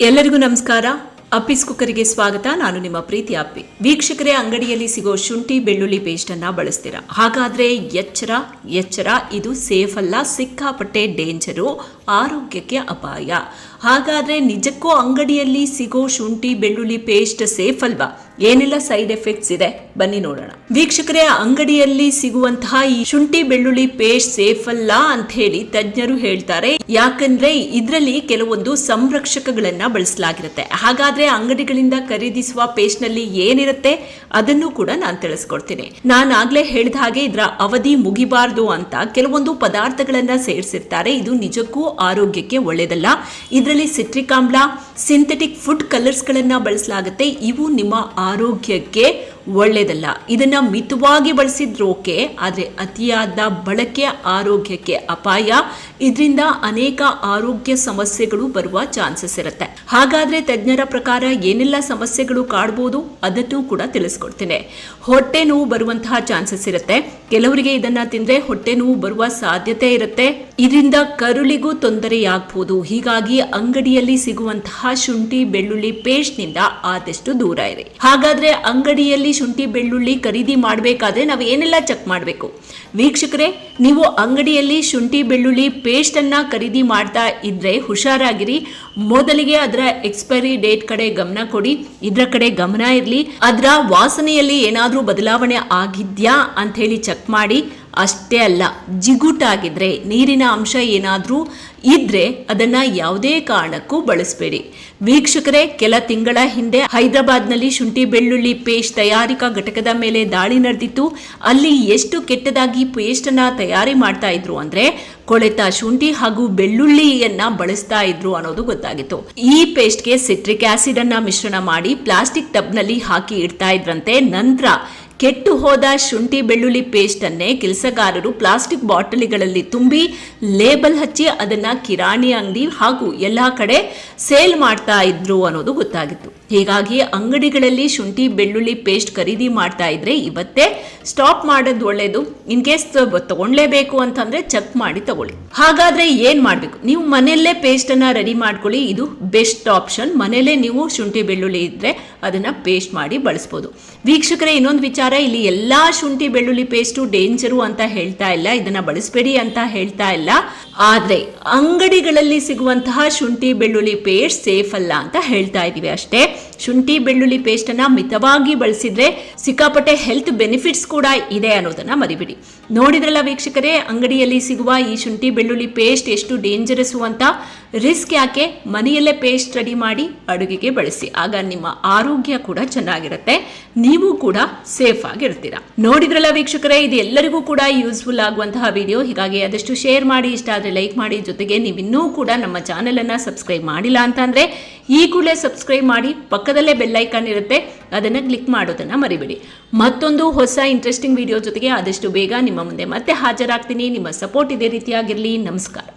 ಎಲ್ಲರಿಗೂ ನಮಸ್ಕಾರ. ಅಪ್ಪಿಸ್ ಕುಕ್ಕರಿಗೆ ಸ್ವಾಗತ. ನಾನು ನಿಮ್ಮ ಪ್ರೀತಿ ಅಪ್ಪಿ. ವೀಕ್ಷಕರೇ, ಅಂಗಡಿಯಲ್ಲಿ ಸಿಗೋ ಶುಂಠಿ, ಬೆಳ್ಳುಳ್ಳಿ ಪೇಸ್ಟ್ ಅನ್ನ ಬಳಸ್ತೀರಾ? ಹಾಗಾದ್ರೆ ಎಚ್ಚರ ಎಚ್ಚರ, ಇದು ಸೇಫ್ ಅಲ್ಲ, ಸಿಕ್ಕಾಪಟ್ಟೆ ಡೇಂಜರು ಆರೋಗ್ಯಕ್ಕೆ ಅಪಾಯ. ಹಾಗಾದ್ರೆ ನಿಜಕ್ಕೂ ಅಂಗಡಿಯಲ್ಲಿ ಸಿಗೋ ಶುಂಠಿ, ಬೆಳ್ಳುಳ್ಳಿ ಪೇಸ್ಟ್ ಸೇಫ್ ಅಲ್ವಾ? ಏನೆಲ್ಲ ಸೈಡ್ ಎಫೆಕ್ಟ್ಸ್ ಇದೆ? ಬನ್ನಿ ನೋಡೋಣ. ವೀಕ್ಷಕರೇ, ಅಂಗಡಿಯಲ್ಲಿ ಸಿಗುವಂತಹ ಈ ಶುಂಠಿ, ಬೆಳ್ಳುಳ್ಳಿ ಪೇಸ್ಟ್ ಸೇಫ್ ಅಲ್ಲ ಅಂತ ಹೇಳಿ ತಜ್ಞರು ಹೇಳ್ತಾರೆ. ಯಾಕಂದ್ರೆ ಇದರಲ್ಲಿ ಕೆಲವೊಂದು ಸಂರಕ್ಷಕಗಳನ್ನ ಬಳಸಲಾಗಿರುತ್ತೆ. ಹಾಗಾದ್ರೆ ಅಂಗಡಿಗಳಿಂದ ಖರೀದಿಸುವ ಪೇಸ್ಟ್ನಲ್ಲಿ ಏನಿರುತ್ತೆ? ಅದನ್ನು ಕೂಡ ನಾನು ತಿಳಿಸ್ಕೊಡ್ತೀನಿ. ನಾನು ಆಗ್ಲೇ ಹೇಳಿದ ಹಾಗೆ ಇದರ ಅವಧಿ ಮುಗಿಬಾರ್ದು ಅಂತ ಕೆಲವೊಂದು ಪದಾರ್ಥಗಳನ್ನ ಸೇರಿಸಿರ್ತಾರೆ. ಇದು ನಿಜಕ್ಕೂ ಆರೋಗ್ಯಕ್ಕೆ ಒಳ್ಳೆಯದಲ್ಲ ಇದರಲ್ಲಿ ಸಿಟ್ರಿಕ್ ಆಮ್ಲ ಸಿಂಥೆಟಿಕ್ ಫುಡ್ ಕಲರ್ಸ್ ಗಳನ್ನ ಬಳಸಲಾಗುತ್ತೆ. ಇವು ನಿಮ್ಮ ಆರೋಗ್ಯಕ್ಕೆ ಒಳ್ಳೆಯದಲ್ಲ ಇದನ್ನ ಮಿತವಾಗಿ ಬಳಸಿದ್ರೋಕೆ ಆದರೆ ಅತಿಯಾದ ಬಳಕೆ ಆರೋಗ್ಯಕ್ಕೆ ಅಪಾಯ. ಇದರಿಂದ ಅನೇಕ ಆರೋಗ್ಯ ಸಮಸ್ಯೆಗಳು ಬರುವ ಚಾನ್ಸಸ್ ಇರುತ್ತೆ. ಹಾಗಾದ್ರೆ ತಜ್ಞರ ಪ್ರಕಾರ ಏನೆಲ್ಲ ಸಮಸ್ಯೆಗಳು ಕಾಡ್ಬೋದು ಅದನ್ನು ಕೂಡ ತಿಳಿಸ್ಕೊಡ್ತೇನೆ. ಹೊಟ್ಟೆ ನೋವು ಬರುವಂತಹ ಚಾನ್ಸಸ್ ಇರುತ್ತೆ. ಕೆಲವರಿಗೆ ಇದನ್ನ ತಿಂದ್ರೆ ಹೊಟ್ಟೆ ನೋವು ಬರುವ ಸಾಧ್ಯತೆ ಇರುತ್ತೆ. ಇದರಿಂದ ಕರುಳಿಗೂ ತೊಂದರೆಯಾಗಬಹುದು ಹೀಗಾಗಿ ಅಂಗಡಿಯಲ್ಲಿ ಸಿಗುವಂತಹ ಶುಂಠಿ, ಬೆಳ್ಳುಳ್ಳಿ ಪೇಸ್ಟ್ನಿಂದ ಆದಷ್ಟು ದೂರ ಇರಿ. ಹಾಗಾದ್ರೆ ಅಂಗಡಿಯಲ್ಲಿ ಶುಂಠಿ, ಬೆಳ್ಳುಳ್ಳಿ ಖರೀದಿ ಮಾಡಬೇಕಾದ್ರೆ ನಾವು ಏನೆಲ್ಲ ಚೆಕ್ ಮಾಡಬೇಕು? ವೀಕ್ಷಕರೇ, ನೀವು ಅಂಗಡಿಯಲ್ಲಿ ಶುಂಠಿ, ಬೆಳ್ಳುಳ್ಳಿ ಪೇಸ್ಟ್ ಅನ್ನ ಖರೀದಿ ಮಾಡ್ತಾ ಇದ್ರೆ ಹುಷಾರಾಗಿರಿ. ಮೊದಲಿಗೆ ಅದರ ಎಕ್ಸ್ಪೈರಿ ಡೇಟ್ ಕಡೆ ಗಮನ ಕೊಡಿ. ಇದರ ಕಡೆ ಗಮನ ಇರಲಿ. ಅದರ ವಾಸನೆಯಲ್ಲಿ ಏನಾದರೂ ಬದಲಾವಣೆ ಆಗಿದ್ಯಾ ಅಂತ ಹೇಳಿ ಚೆಕ್ ಮಾಡಿ. ಅಷ್ಟೇ ಅಲ್ಲ, ಜಿಗುಟಾಗಿದ್ರೆ, ನೀರಿನ ಅಂಶ ಏನಾದರೂ ಇದ್ರೆ ಅದನ್ನ ಯಾವುದೇ ಕಾರಣಕ್ಕೂ ಬಳಸಬೇಡಿ. ವೀಕ್ಷಕರೇ, ಕೆಲ ತಿಂಗಳ ಹಿಂದೆ ಹೈದರಾಬಾದ್ನಲ್ಲಿ ಶುಂಠಿ ಬೆಳ್ಳುಳ್ಳಿ ಪೇಸ್ಟ್ ತಯಾರಿಕಾ ಘಟಕದ ಮೇಲೆ ದಾಳಿ ನಡೆದಿತ್ತು. ಅಲ್ಲಿ ಎಷ್ಟು ಕೆಟ್ಟದಾಗಿ ಪೇಸ್ಟ್ ಅನ್ನ ತಯಾರಿ ಮಾಡ್ತಾ ಇದ್ರು ಅಂದ್ರೆ, ಕೊಳೆತ ಶುಂಠಿ ಹಾಗೂ ಬೆಳ್ಳುಳ್ಳಿಯನ್ನ ಬಳಸ್ತಾ ಇದ್ರು ಅನ್ನೋದು ಗೊತ್ತಾಗಿತ್ತು. ಈ ಪೇಸ್ಟ್ಗೆ ಸಿಟ್ರಿಕ್ ಆಸಿಡ್ ಅನ್ನ ಮಿಶ್ರಣ ಮಾಡಿ ಪ್ಲಾಸ್ಟಿಕ್ ಟಬ್ನಲ್ಲಿ ಹಾಕಿ ಇಡ್ತಾ ಇದ್ರಂತೆ. ನಂತರ ಕೆಟ್ಟು ಹೋದ ಶುಂಠಿ ಬೆಳ್ಳುಳ್ಳಿ ಪೇಸ್ಟನ್ನೇ ಕೆಲಸಗಾರರು ಪ್ಲಾಸ್ಟಿಕ್ ಬಾಟಲಿಗಳಲ್ಲಿ ತುಂಬಿ ಲೇಬಲ್ ಹಚ್ಚಿ ಅದನ್ನ ಕಿರಾಣಿ ಅಂಗಡಿ ಹಾಗೂ ಎಲ್ಲಾ ಕಡೆ ಸೇಲ್ ಮಾಡ್ತಾ ಇದ್ರು ಅನ್ನೋದು ಗೊತ್ತಾಗಿತ್ತು. ಹೀಗಾಗಿ ಅಂಗಡಿಗಳಲ್ಲಿ ಶುಂಠಿ ಬೆಳ್ಳುಳ್ಳಿ ಪೇಸ್ಟ್ ಖರೀದಿ ಮಾಡ್ತಾ ಇದ್ರೆ ಇವತ್ತೇ ಸ್ಟಾಪ್ ಮಾಡೋದು ಒಳ್ಳೇದು. ಇನ್ ಕೇಸ್ ತಗೊಳ್ಲೇಬೇಕು ಅಂತಂದ್ರೆ ಚೆಕ್ ಮಾಡಿ ತಗೊಳ್ಳಿ. ಹಾಗಾದ್ರೆ ಏನ್ ಮಾಡ್ಬೇಕು? ನೀವು ಮನೆಯಲ್ಲೇ ಪೇಸ್ಟ್ ಅನ್ನ ರೆಡಿ ಮಾಡ್ಕೊಳ್ಳಿ. ಇದು ಬೆಸ್ಟ್ ಆಪ್ಷನ್. ಮನೆಯಲ್ಲೇ ನೀವು ಶುಂಠಿ ಬೆಳ್ಳುಳ್ಳಿ ಇದ್ರೆ ಅದನ್ನ ಪೇಸ್ಟ್ ಮಾಡಿ ಬಳಸ್ಬೋದು. ವೀಕ್ಷಕರೇ, ಇನ್ನೊಂದು ವಿಚಾರ ಇಲ್ಲಿ ಎಲ್ಲಾ ಶುಂಠಿ, ಬೆಳ್ಳುಳ್ಳಿ ಪೇಸ್ಟು ಡೇಂಜರು ಅಂತ ಹೇಳ್ತಾ ಇಲ್ಲ, ಇದನ್ನ ಬಳಸಬೇಡಿ ಅಂತ ಹೇಳ್ತಾ ಇಲ್ಲ. ಆದ್ರೆ ಅಂಗಡಿಗಳಲ್ಲಿ ಸಿಗುವಂತಹ ಶುಂಠಿ, ಬೆಳ್ಳುಳ್ಳಿ ಪೇಸ್ಟ್ ಸೇಫ್ ಅಲ್ಲ ಅಂತ ಹೇಳ್ತಾ ಇದೀವಿ ಅಷ್ಟೇ. ಶುಂಠಿ, ಬೆಳ್ಳುಳ್ಳಿ ಪೇಸ್ಟ್ ಅನ್ನ ಮಿತವಾಗಿ ಬಳಸಿದ್ರೆ ಸಿಕ್ಕಾಪಟ್ಟೆ ಹೆಲ್ತ್ ಬೆನಿಫಿಟ್ಸ್ ಕೂಡ ಇದೆ ಅನ್ನೋದನ್ನ ಮರಿಬಿಡಿ. ನೋಡಿದ್ರಲ್ಲ ವೀಕ್ಷಕರೇ, ಅಂಗಡಿಯಲ್ಲಿ ಸಿಗುವ ಈ ಶುಂಠಿ, ಬೆಳ್ಳುಳ್ಳಿ ಪೇಸ್ಟ್ ಎಷ್ಟು ಡೇಂಜರಸ್ ಅಂತ? ರಿಸ್ಕ್ ಯಾಕೆ? ಮನೆಯಲ್ಲೇ ಪೇಸ್ಟ್ ರೆಡಿ ಮಾಡಿ ಅಡುಗೆಗೆ ಬಳಸಿ. ಆಗ ನಿಮ್ಮ ಆರೋಗ್ಯ ಕೂಡ ಚೆನ್ನಾಗಿರುತ್ತೆ. ನೀವು ಕೂಡ ಸೇಫ್ ಆಗಿರ್ತೀರಾ. ನೋಡಿದ್ರಲ್ಲ ವೀಕ್ಷಕರೇ, ಇದು ಎಲ್ಲರಿಗೂ ಕೂಡ ಯೂಸ್ಫುಲ್ ಆಗುವಂತಹ ವಿಡಿಯೋ ಹೀಗಾಗಿ ಆದಷ್ಟು ಶೇರ್ ಮಾಡಿ, ಇಷ್ಟ ಆದ್ರೆ ಲೈಕ್ ಮಾಡಿ. ಜೊತೆಗೆ ನೀವು ಇನ್ನೂ ಕೂಡ ನಮ್ಮ ಚಾನೆಲ್ ಅನ್ನ ಸಬ್ಸ್ಕ್ರೈಬ್ ಮಾಡಿಲ್ಲ ಅಂತಂದ್ರೆ, ಈ ಕೂಡಲೇ ಸಬ್ಸ್ಕ್ರೈಬ್ ಮಾಡಿ. ಪಕ್ಕದಲ್ಲೇ ಬೆಲ್ ಐಕಾನ್ ಇರುತ್ತೆ. ಅದನ್ನ ಕ್ಲಿಕ್ ಮಾಡೋದನ್ನ ಮರಿಬೇಡಿ. ಮತ್ತೊಂದು ಹೊಸ ಇಂಟ್ರೆಸ್ಟಿಂಗ್ ವಿಡಿಯೋ ಜೊತೆಗೆ ಆದಷ್ಟು ಬೇಗ ನಿಮ್ಮ ಮುಂದೆ ಮತ್ತೆ ಹಾಜರಾಗ್ತೀನಿ. ನಿಮ್ಮ ಸಪೋರ್ಟ್ ಇದೇ ರೀತಿಯಾಗಿರಲಿ. ನಮಸ್ಕಾರ.